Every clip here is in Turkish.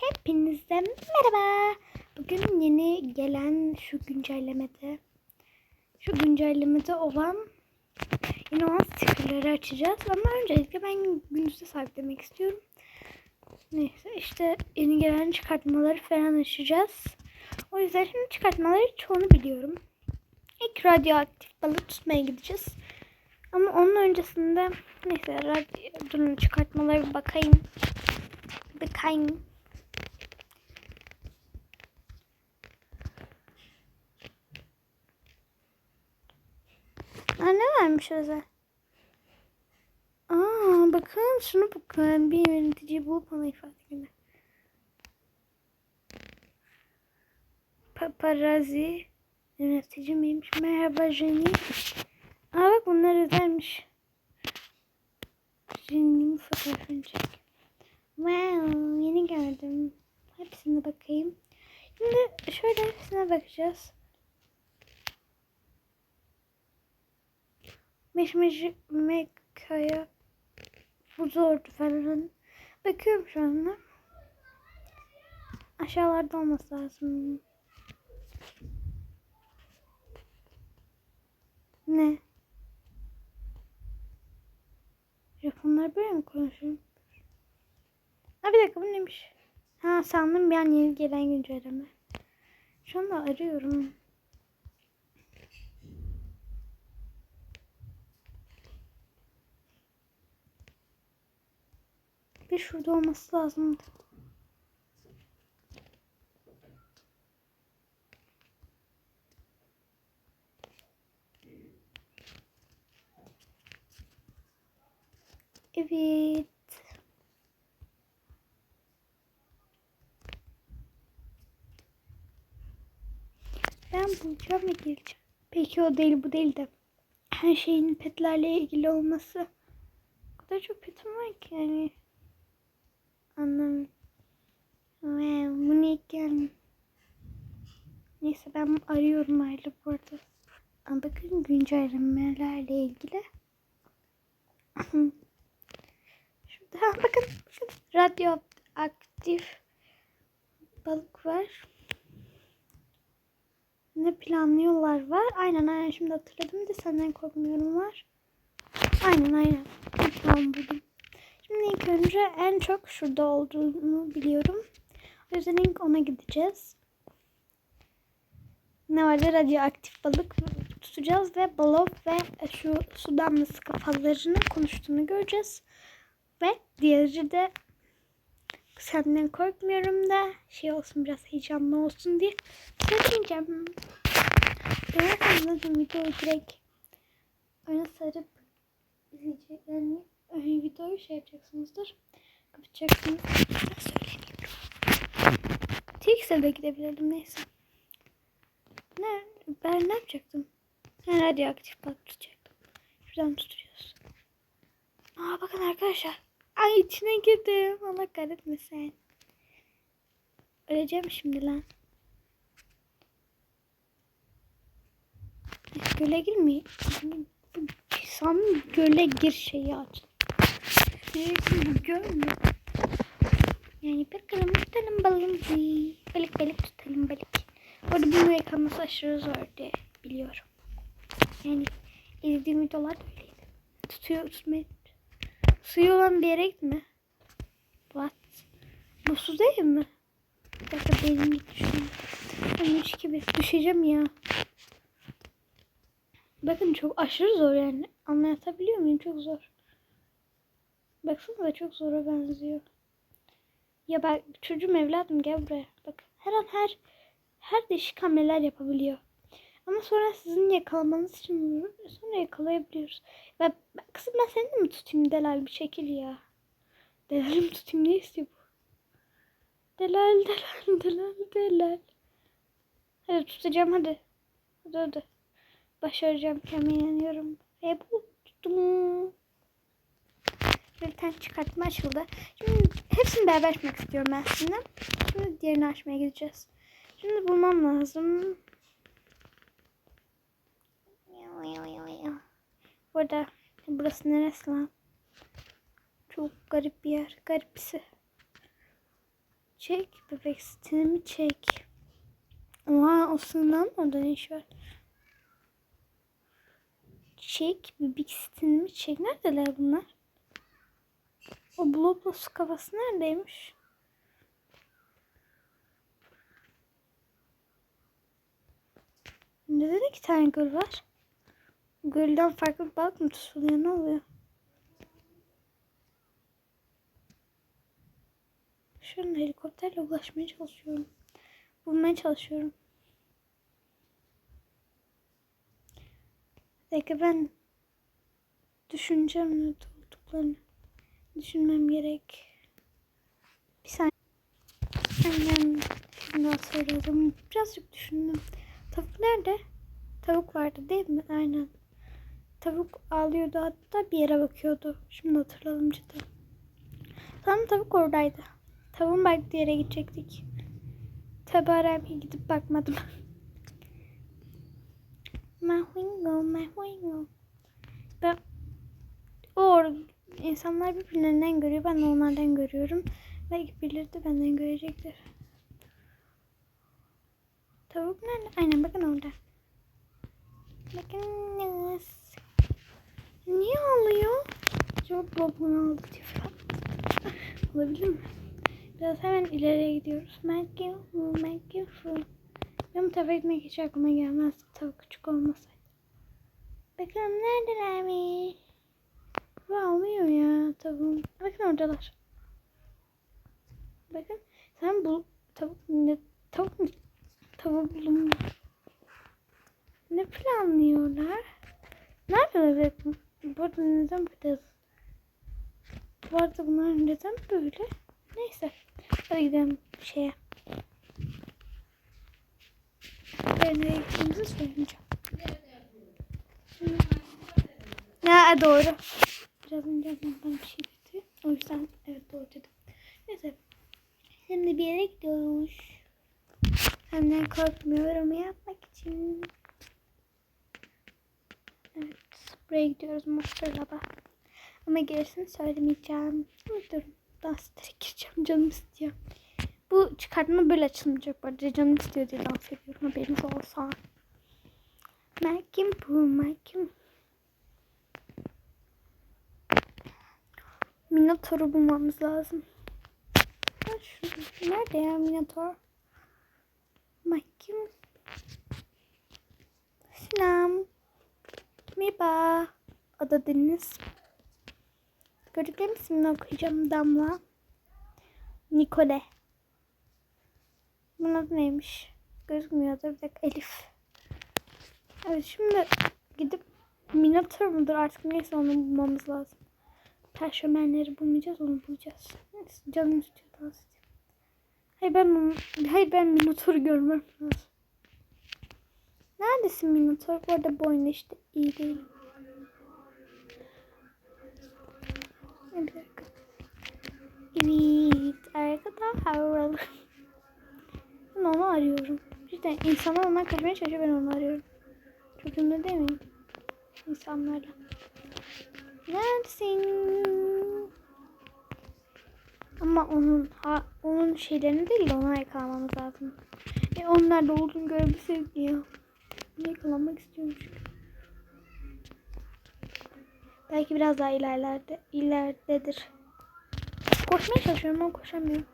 Hepinize merhaba. Bugün yeni gelen şu güncellemede şu güncellemede olan yeni olan stickerları açacağız. Ama öncelikle ben gündüzde sabitlemek istiyorum. Neyse işte yeni gelen çıkartmaları falan açacağız. O yüzden şimdi çıkartmaları çoğunu biliyorum. İlk radyoaktif balık tutmaya gideceğiz. Ama onun öncesinde neyse radyo, durun çıkartmaları bir bakayım. Bakayım. Aa, ne vermiş özel? Aa, bakın şunu bakın. Bir yönetici bulup bana ifade edin. Paparazzi yönetici miymiş? Merhaba Jenny. Aa bak bunlar özelmiş. Jenny'nin fotoğrafını çek. Wow, yeni gördüm. Hepsine bakayım. Şimdi şöyle hepsine bakacağız. Meşmeş Mekaya bu zordu falan. Bakıyorum şu anda. Aşağılarda olması lazım. Ne? Japonlar böyle mi konuşuyor? Ha bir dakika bu neymiş? Ha sandım bir an yeni gelen güncelleme. Şu anda arıyorum. Bir şurada olması lazımdı. Evet. Ben bulacağım ve geleceğim. Peki o değil bu değil de her şeyin petlerle ilgili olması. O kadar çok petim var ki yani. Anlamıyorum. Ve bu ne gelmiyor. Neyse ben arıyorum ayrı bu arada. Bakın güncellemelerle ilgili. Şurada bakın, bakın radyoaktif balık var. Ne planlıyorlar var. Aynen aynen şimdi hatırladım da senden korkmuyorum var. Aynen aynen. Tamam buldum. Şimdi ilk önce en çok şurada olduğunu biliyorum. O yüzden ilk ona gideceğiz. Ne vardı? Radyoaktif balık tutacağız ve balok ve şu su damlası kafalarının konuştuğunu göreceğiz. Ve diğeri de senden korkmuyorum da şey olsun biraz heyecanlı olsun diye söyleyeceğim. Ben anladım videoyu direkt öne sarıp izleyecek yani öyle videoyu şey yapacaksınızdır. Kapatacaksınız. Tix'e de gidebilirdim neyse. Ne? Ben ne yapacaktım? Ben radyoaktif balık tutacaktım. Şuradan tutuyoruz. Aa bakın arkadaşlar. Ay içine girdim. Allah kahretmesin. Öleceğim şimdi lan. Göle girmeyin. Sam göle gir şeyi aç. Göl mü? Yani bakalım tutalım balığımızı. Balık balık tutalım balık. Orada bunu yakaması aşırı zor diye biliyorum. Yani izlediğim videolar da. Tutuyor tutmayı. Suyu olan bir yere gitme. What? Bu su değil mi? Bir dakika benim an. Ben üç gibi düşeceğim ya. Bakın çok aşırı zor yani. Anlatabiliyor muyum? Çok zor. Baksana çok zora benziyor. Ya bak çocuğum evladım gel buraya. Bak her an her her değişik hamleler yapabiliyor. Ama sonra sizin yakalamanız için sonra yakalayabiliyoruz. Ben kızım ben seni de mi tutayım Delal bir şekil ya. Delal'i mi tutayım ne istiyor bu? Delal Delal Delal Delal. Hadi tutacağım hadi. Hadi hadi. Başaracağım kendime inanıyorum. Ve bu tuttum. Bir tane çıkartma açıldı. Şimdi hepsini beraber açmak istiyorum ben sizinle. Şimdi diğerini açmaya gideceğiz. Şimdi bulmam lazım. Burada burası neresi lan? Çok garip bir yer. Garipsi. Çek bebek sitenimi çek. Oha sığınan orada ne iş var? Çek bebek sitenimi çek. Neredeler bunlar? O Bloblos kafası neredeymiş? Neden iki tane göl var? Gölden farklı balık mı tutuluyor? Ne oluyor? Şu helikopterle ulaşmaya çalışıyorum. Bulmaya çalışıyorum. Peki ben düşüneceğim ne olduklarını. Düşünmem gerek. Bir saniye. Aynen. Şimdi hatırladım. Birazcık düşündüm. Tavuk nerede? Tavuk vardı değil mi? Aynen. Tavuk ağlıyordu hatta bir yere bakıyordu. Şimdi hatırladım cidden. Tam tavuk oradaydı. Tavuğun baktığı yere gidecektik. Tabi arabaya gidip bakmadım. Mahwingo, mahwingo. Ben o insanlar birbirlerinden görüyor. Ben de onlardan görüyorum. Belki birileri de benden görecektir. Tavuk nerede? Aynen bakın orada. Bakınız. Niye ağlıyor? Çok babamı diye falan. Olabilir mi? Biraz hemen ileriye gidiyoruz. Make you, make you. Benim tavuk etmek hiç aklıma gelmez. Tavuk küçük olmasaydı. Bakalım neredeler mi? Bu almıyor ya tavuğum. Bakın oradalar. Bakın sen bu tavuk ne tavuk ne tavuk bulun. Ne planlıyorlar? Nerede bu? Bu arada neden böyle? Bu arada bunlar neden böyle? Neyse. Hadi gidelim şeye. Ben nereye gittiğimizi söyleyeceğim. Ya doğru. Biraz önce bana bir şey dedi. O yüzden evet doğru dedim. Neyse. Şimdi bir yere gidiyoruz. Hemen korkmuyorum yapmak için. Evet. Buraya gidiyoruz Monsterlab'a. Ama gerisini söylemeyeceğim. Durun. Dans ederek gireceğim. Canım istiyor. Bu çıkartma böyle açılmayacak. Bu arada canım istiyor diye dans ediyorum. Haberiniz olsa. Merkim bu. Merkim. Minotaur'u bulmamız lazım. Nerede ya Minotaur? Merkim. Selam. Merhaba. Adı Deniz. Gördüklerim ismini okuyacağım. Damla. Nikole. Bunun adı neymiş? Gözükmüyor da bir dakika. Elif. Evet şimdi gidip Minotaur mudur artık neyse onu bulmamız lazım. Perşemenleri bulmayacağız onu bulacağız. Neyse, canım istiyor dans edeyim. Hayır ben onu, hayır ben Minotaur'u görmem lazım. Neredesin Minotaur? Bu arada bu oyunda işte iyi değil. Bir dakika. Evet arkadaşlar. Ben onu arıyorum. Cidden insanlar ondan kaçmaya çalışıyor ben onu arıyorum. Çok ünlü değil miyim? İnsanlarla. Neredesin? Ama onun ha, onun şeylerini değil de ona yakalamamız lazım. E onlar da olduğunu görebilsek ya. Yakalanmak istiyorum çünkü. Belki biraz daha ilerlerde, ileridedir. Koşmaya çalışıyorum ama koşamıyorum.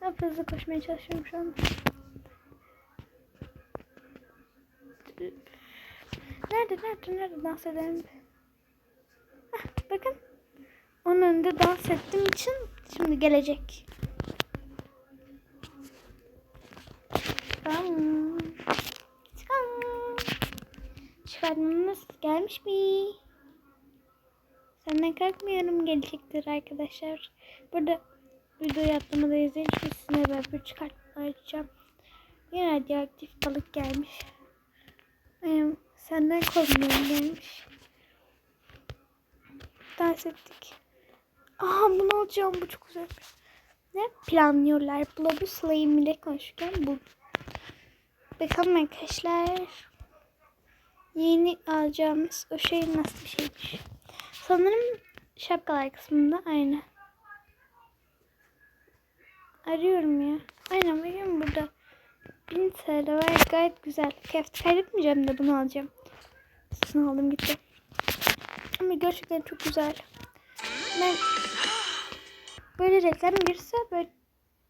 Hep hızlı koşmaya çalışıyorum şu an. Nerede nerede nerede dans edelim? Hah, bakın. Onun önünde dans ettiğim için şimdi gelecek. Tamam. Çıkalım. Çıkartmamız gelmiş mi? Senden kalkmıyorum gelecektir arkadaşlar. Burada video yaptığımı da izleyin. Şimdi sizinle beraber çıkartma açacağım. Yine radyoaktif balık gelmiş. Benim senden korkmuyorum gelmiş. Dans ettik. Aa bunu alacağım. Bu çok güzel. Ne planlıyorlar? Blobby Slime ile konuşurken bu. Bakalım arkadaşlar. Yeni alacağımız o şey nasıl bir şeymiş. Sanırım şapkalar kısmında aynı. Arıyorum ya. Aynen bakayım burada. 1000 TL var gayet güzel. Kıyafet kaybetmeyeceğim de bunu alacağım. Satın aldım gitti. Ama gerçekten çok güzel. Ben böyle reklam girse böyle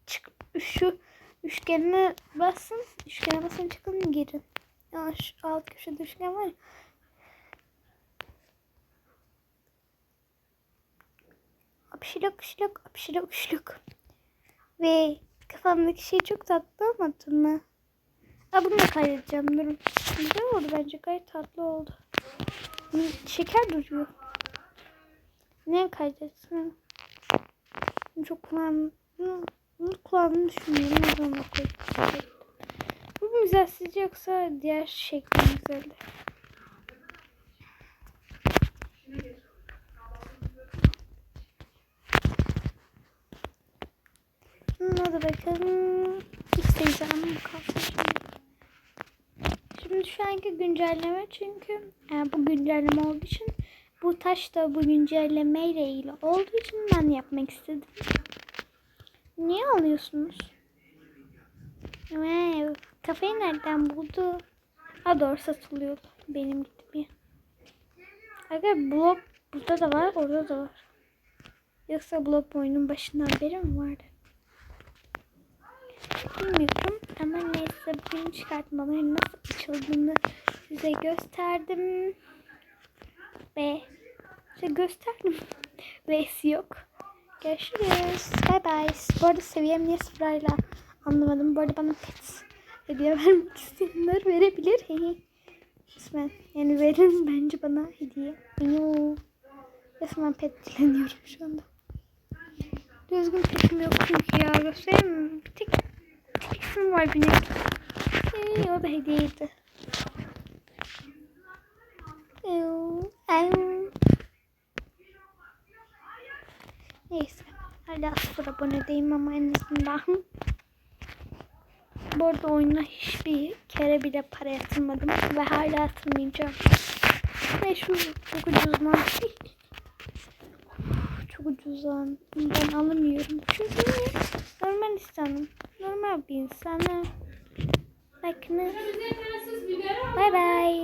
çık şu üçgenine basın. Üçgene basın çıkın girin. Ya şu alt köşede üçgen var ya. Apşilok şilok apşilok şilok. Ve kafamdaki şey çok tatlı olmadı mı? Aa, bunu da kaydedeceğim. Durun. Güzel oldu bence. Gayet tatlı oldu. Şeker duruyor. Ne kaydetsin? Çok kulağım... Kulağımı düşünüyorum. O koydum. Bu güzel sizce yoksa diğer şekli güzeldi? Hmm, Hadi bakalım. İsteyeceğim kalsın şimdi. Şimdi şu anki güncelleme çünkü e, bu güncelleme olduğu için bu taş da bu güncelleme ile ilgili olduğu için ben yapmak istedim. Niye alıyorsunuz? Wow, kafayı nereden buldu? Ha doğru satılıyordu. Benim gittiğim. Aga blok burada da var, orada da var. Yoksa blok oyunun başından beri mi vardı? Bilmiyorum ama neyse bugün çıkartmaların nasıl açıldığını size gösterdim. Ve size gösterdim. V'si yok. Görüşürüz. Bye bye. Bu arada seviyem niye sıfırayla anlamadım. Bu arada bana pet hediye vermek isteyenler verebilir. Resmen. Yani verin bence bana hediye. Yo. Resmen pet dileniyorum şu anda. Düzgün petim yok çünkü ya. Göstereyim? Bir tek, tek isim var benim. Ee, o da hediyeydi. Ew. Neyse. Hala sıfır abonedeyim ama en azından. Bu arada oyuna hiçbir kere bile para yatırmadım ve hala yatırmayacağım. Ve şu çok ucuz lan. Çok ucuz lan. Ben alamıyorum. Çünkü normal insanım. Normal bir insanım. Bakın. Bye bye.